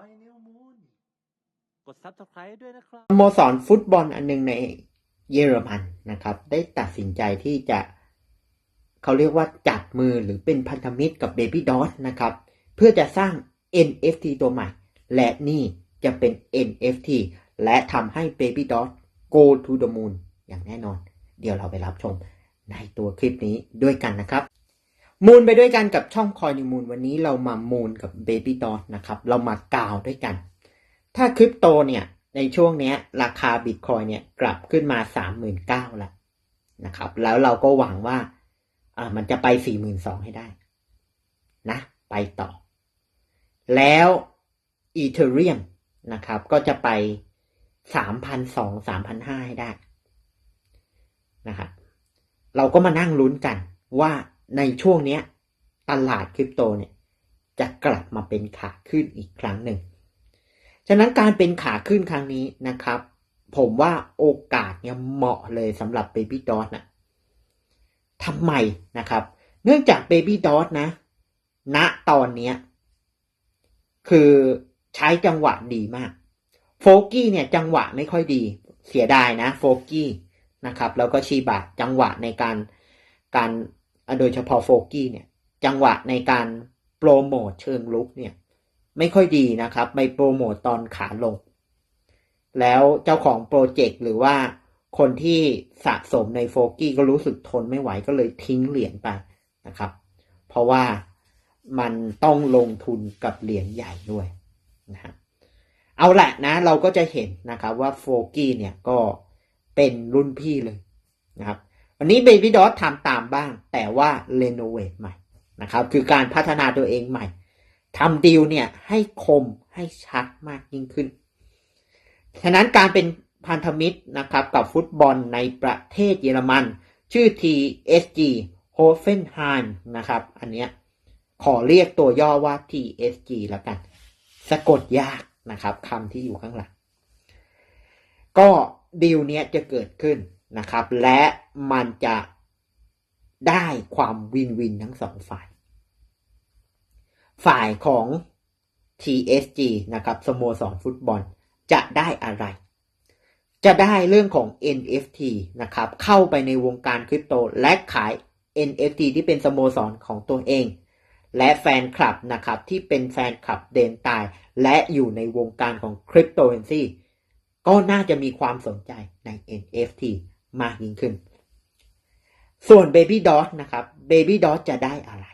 อยนิวมูนกด subscribe ด้วยนะครับสโมสรฟุตบอลอันหนึ่งในเยอรมันนะครับ ได้ตัดสินใจที่จะ เขาเรียกว่าจับมือหรือเป็นพันธมิตรกับ Baby d o s นะครับ เพื่อจะสร้าง NFT ตัวใหม่ และนี่จะเป็น NFT และทำให้ Baby d o s go to the moon อย่างแน่นอน เดี๋ยวเราไปรับชมในตัวคลิปนี้ด้วยกันนะครับ มูนไปด้วยกันกับช่องคอยนิมูนวันนี้เรามามูนกับ Baby d o s นะครับ เรามากาวด้วยกัน ถ้าคริปโตเนี่ยในช่วงเนี้ยราคาบิตคอยเนี่ยกลับขึ้นมาสามหมื่นเก้าแล้วนะครับ แล้วเราก็หวังว่าอ่ามันจะไปสี่หมื่นสองให้ได้นะ ไปต่อ แล้วอีเทเรียมนะครับ ก็จะไปสามพันสองสามพันห้าให้ได้นะครับเราก็มานั่งลุ้นกันว่า ในช่วงเนี้ย ตลาดคริปโตเนี่ยจะกลับมาเป็นขาขึ้นอีกครั้งหนึ่ง ฉะนั้นการเป็นขาขึ้นครั้งนี้นะครับ ผมว่าโอกาสเนี่ยเหมาะเลยสำหรับ Baby d o t นะทำไมนะครับ เนื่องจาก Baby d o t นะ ณตอนเนี้ยคือใช้จังหวะดีมากโฟกี้เนี่ยจังหวะไม่ค่อยดี เสียดายนะโฟกี้นะครับ แล้วก็ชีบะจังหวะในการการ โดยเฉพาะโฟกี้เนี่ย จังหวะในการโปรโมทเชิงลุกเนี่ย ไม่ค่อยดีนะครับ ไปโปรโมตตอนขาลง แล้วเจ้าของโปรเจกต์หรือว่าคนที่สะสมในโฟกี้ก็รู้สึกทนไม่ไหวก็เลยทิ้งเหรียญไปนะครับ เพราะว่ามันต้องลงทุนกับเหรียญใหญ่ด้วยนะฮะเอาแหละนะเราก็จะเห็นนะครับว่าโฟกี้เนี่ยก็เป็นรุ่นพี่เลยนะครับ วันนี้ Baby d o t ทำตามบ้าง แต่ว่าเ e โนเวทใหม่นะครับ คือการพัฒนาตัวเองใหม่ทำดีลเนี่ยให้คมให้ชัดมากยิ่งขึ้น ฉะนั้นการเป็นพันธมิตรนะครับกับฟุตบอลในประเทศเยอรมัน ชื่อ TSG Hoffenheim นะครับ อันเนี้ยขอเรียกตัวย่อว่า TSG แล้วกัน สะกดยากนะครับคำที่อยู่ข้างหลัง ก็ดีลเนี้ยจะเกิดขึ้น นะครับ และมันจะได้ความวินวินทั้งสองฝ่าย ฝ่ายของ TSG นะครับสโมสรฟุตบอลจะได้อะไร จะได้เรื่องของ NFT นะครับ เข้าไปในวงการคริปโตและขาย NFT ที่เป็นสโมสรของตัวเอง และแฟนคลับนะครับ ที่เป็นแฟนคลับเดนตาย และอยู่ในวงการของคริปโตเอนซีก็น่าจะมีความสนใจใน NFT มากยิ่งขึ้น ส่วน Baby d o t นะครับ Baby d o t จะได้อะไร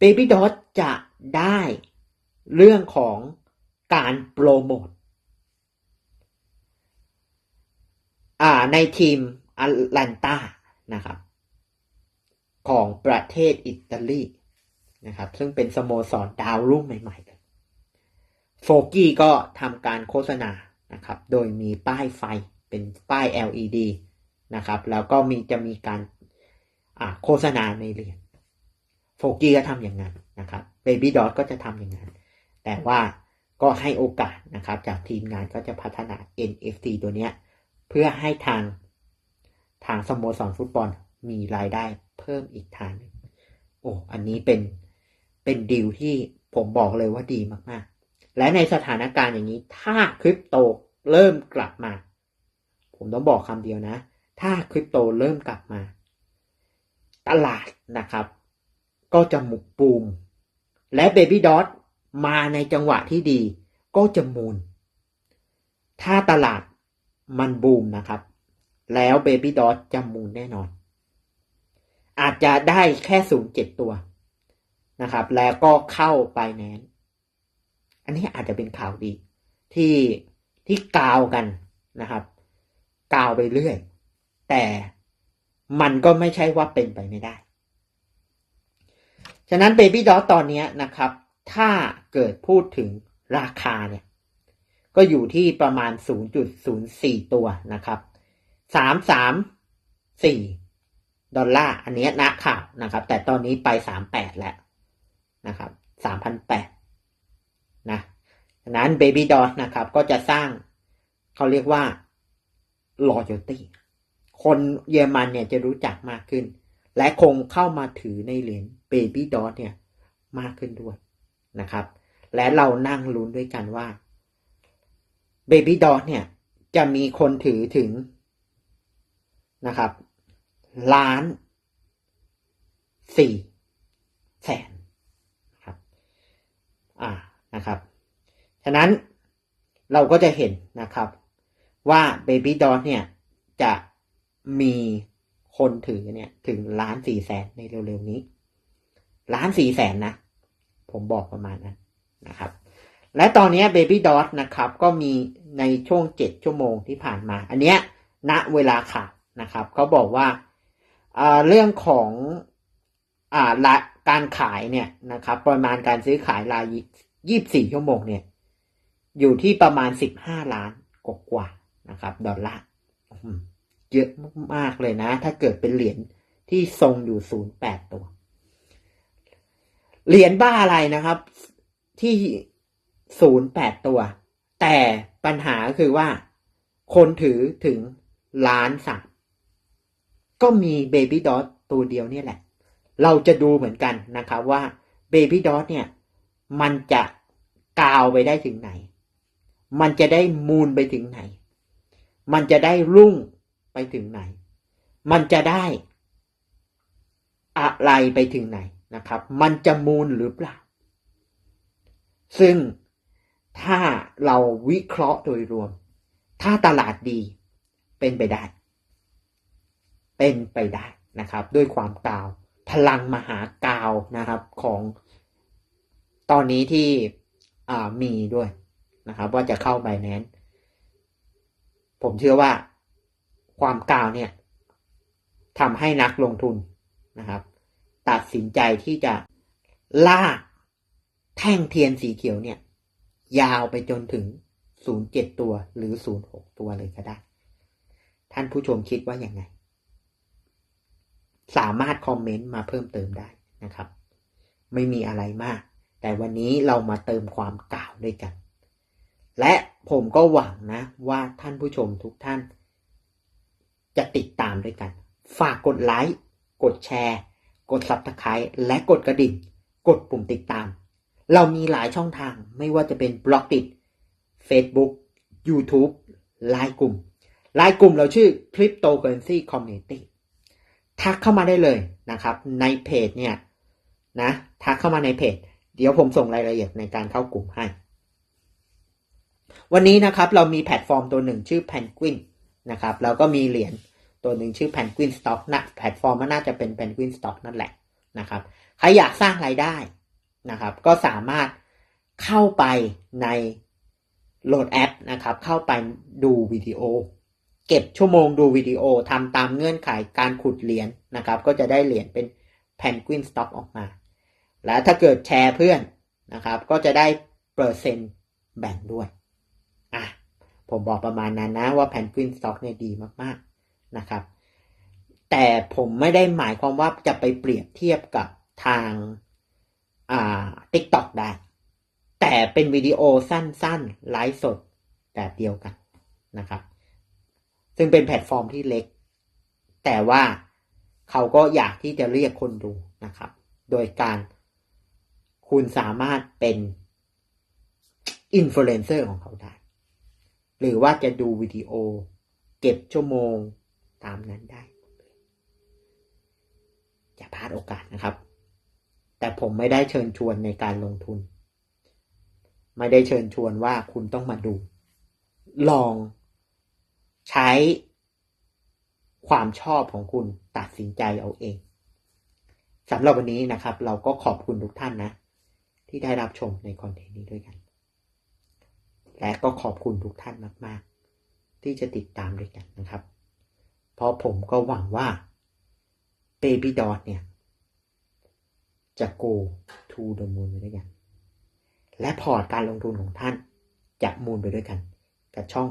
Baby d o t จะได้เรื่องของการโปรโมทในทีมอัลแลนตานะครับ ของประเทศอิตาลีนะครับ ซึ่งเป็นสโมสรดาวรุ่งใหม่ๆเลยโฟกี้ก็ทำการโฆษณานะครับ โดยมีป้ายไฟเป็นป้าย LED นะครับ แล้วก็มีจะมีการโฆษณาในเหรียญโฟกี้ก็ทำอย่างนั้นนะครับเบบี้ดอทก็จะทำอย่างนั้น แต่ว่าก็ให้โอกาสนะครับ จากทีมงานก็จะพัฒนา NFT ตัวเนี้ยเพื่อให้ทางทางสโมสรฟุตบอลมีรายได้เพิ่มอีกทางนึงโอ้อันนี้เป็นเป็นดีลที่ผมบอกเลยว่าดีมากๆ และในสถานการณ์อย่างนี้ถ้าคริปโตเริ่มกลับมา ผมต้องบอกคำเดียวนะ ถ้าคริปโตเริ่มกลับมา ตลาดนะครับ ก็จะหมุกปูม และ Baby d o t มาในจังหวะที่ดี ก็จะมูล ถ้าตลาดมันบูมนะครับ แล้ว Baby d o t จะมูลแน่นอน อาจจะได้แค่ศูนย์เจ็ดตัวนะครับ แล้วก็เข้าไปแนนอันนี้อาจจะเป็นข่าวดีที่ที่กาวกันนะครับ กาวไปเรื่อย แต่มันก็ไม่ใช่ว่าเป็นไปไม่ได้ ฉะนั้น Baby d o t ตอนนี้นะครับ ถ้าเกิดพูดถึงราคาเนี่ย ก็อยู่ที่ประมาณ 0.04 ตัวนะครับ 334 ดอลลาร์ อันนี้นะข่าวนะครับ แต่ตอนนี้ไป 38 แล้วนะครับ 3,008นะฉะนั้น Baby d o t นะครับ ก็จะสร้างเขาเรียกว่า loyalty คนเยอรมันเนี่ยจะรู้จักมากขึ้น และคงเข้ามาถือในเหรียญ Baby d o t เนี่ยมากขึ้นด้วยนะครับ และเรานั่งลุ้นด้วยกันว่า Baby d o g เนี่ยจะมีคนถือถึงนะครับ ล้านสี่แสนครับอ่านะครับ ฉะนั้นเราก็จะเห็นนะครับว่า Baby d o g เนี่ยจะ มีคนถือเนี่ย ถึงล้านสี่แสนในเร็วๆนี้ล้านสี่แสนนะ ผมบอกประมาณนั้นนะครับ และตอนนี้ Baby d o t นะครับ ก็มีในช่วงเจ็ดชั่วโมงที่ผ่านมา อันเนี้ยณเวลาข่าวนะครับเขาบอกว่าเรื่องของอ่าละการขายเนี่ยนะครับ ปริมาณการซื้อขายรายยี่สิบสี่ชั่วโมงเนี่ย อยู่ที่ประมาณสิบห้าล้านกว่านะครับ ดอลลาร์ เยอะมากๆเลยนะ ถ้าเกิดเป็นเหรียญที่ทรงอยู่ศูนย์แปดตัว เหรียญบ้าอะไรนะครับ ที่ศูนย์แปดตัว แต่ปัญหาคือว่า คนถือถึงล้านสามก็มีเบบี้ดอ t ตัวเดียวเนี่ยแหละ เราจะดูเหมือนกันนะครับว่าเบบี้ดอ t เนี่ย มันจะกาวไปได้ถึงไหน มันจะได้มูลไปถึงไหน มันจะได้รุ่ง ไปถึงไหน มันจะได้อะไรไปถึงไหนนะครับ มันจะมูลหรือเปล่า ซึ่งถ้าเราวิเคราะห์โดยรวม ถ้าตลาดดีเป็นไปได้ เป็นไปได้นะครับ ด้วยความกาว พลังมหากาวนะครับของตอนนี้ที่มีด้วยนะครับ ว่าจะเข้าไบแนนผมเชื่อว่า ความกาวเนี่ยทำให้นักลงทุนนะครับ ตัดสินใจที่จะลากแท่งเทียนสีเขียวเนี่ย ยาวไปจนถึง 07 ตัวหรือ 06 ตัวเลยก็ได้ ท่านผู้ชมคิดว่าอย่างไง สามารถคอมเมนต์มาเพิ่มเติมได้นะครับ ไม่มีอะไรมาก แต่วันนี้เรามาเติมความกล่าวด้วยกัน และผมก็หวังนะว่าท่านผู้ชมทุกท่าน จะติดตามด้วยกัน ฝากกดไลค์ กดแชร์ กด Subscribe และกดกระดิ่ง กดปุ่มติดตาม เรามีหลายช่องทางไม่ว่าจะเป็นบล็อกดิ Facebook YouTube ไลน์กลุ่มไลน์กลุ่มเราชื่อ Cryptocurrency Community ทักเข้ามาได้เลยนะครับ ในเพจเนี่ยนะทักเข้ามาในเพจ เดี๋ยวผมส่งรายละเอียดในการเข้ากลุ่มให้ วันนี้นะครับเรามีแพลตฟอร์มตัวหนึ่งชื่อ Penguin นะครับแล้วก็มีเหรียญตัวหนึ่งชื่อ Penguin Stock นะแพลตฟอร์มมันน่าจะเป็น Penguin Stock นั่นแหละนะครับใครอยากสร้างรายได้นะครับ ก็สามารถเข้าไปในโหลดแอปนะครับ เข้าไปดูวิดีโอ เก็บชั่วโมงดูวิดีโอทำตามเงื่อนไขการขุดเหรียญนะครับ ก็จะได้เหรียญเป็น Penguin Stock ออกมา และถ้าเกิดแชร์เพื่อนนะครับ ก็จะได้เปอร์เซ็นต์แบ่งด้วย ผมบอกประมาณนั้นนะว่า Penguin Stock เนี่ยดีมากๆนะครับ แต่ผมไม่ได้หมายความว่าจะไปเปรียบเทียบกับทางอ่า TikTok ได้ แต่เป็นวิดีโอสั้นๆ ไลฟ์สดแบบเดียวกันนะครับ ซึ่งเป็นแพลตฟอร์มที่เล็ก แต่ว่าเขาก็อยากที่จะเรียกคนดูนะครับ โดยการคุณสามารถเป็นอินฟลูเอนเซอร์ของเขาได้ หรือว่าจะดูวิดีโอ เก็บชั่วโมงตามนั้นได้ อย่าพลาดโอกาสนะครับ แต่ผมไม่ได้เชิญชวนในการลงทุน ไม่ได้เชิญชวนว่าคุณต้องมาดู ลองใช้ความชอบของคุณตัดสินใจเอาเองสำหรับวันนี้นะครับ เราก็ขอบคุณทุกท่านนะ ที่ได้รับชมในคอนเทนต์นี้ด้วยกัน และก็ขอบคุณทุกท่านมาก ๆ ที่จะติดตามด้วยกันนะครับ เพราะผมก็หวังว่า Baby Dot เนี่ย จะ go to the moon ไปด้วยกัน และพอร์ตการลงทุนของท่านจะมูลไปด้วยกัน กับช่อง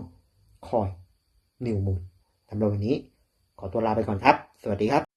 คอยนิวมูลสำหรับวันนี้ขอตัวลาไปก่อนครับ สวัสดีครับ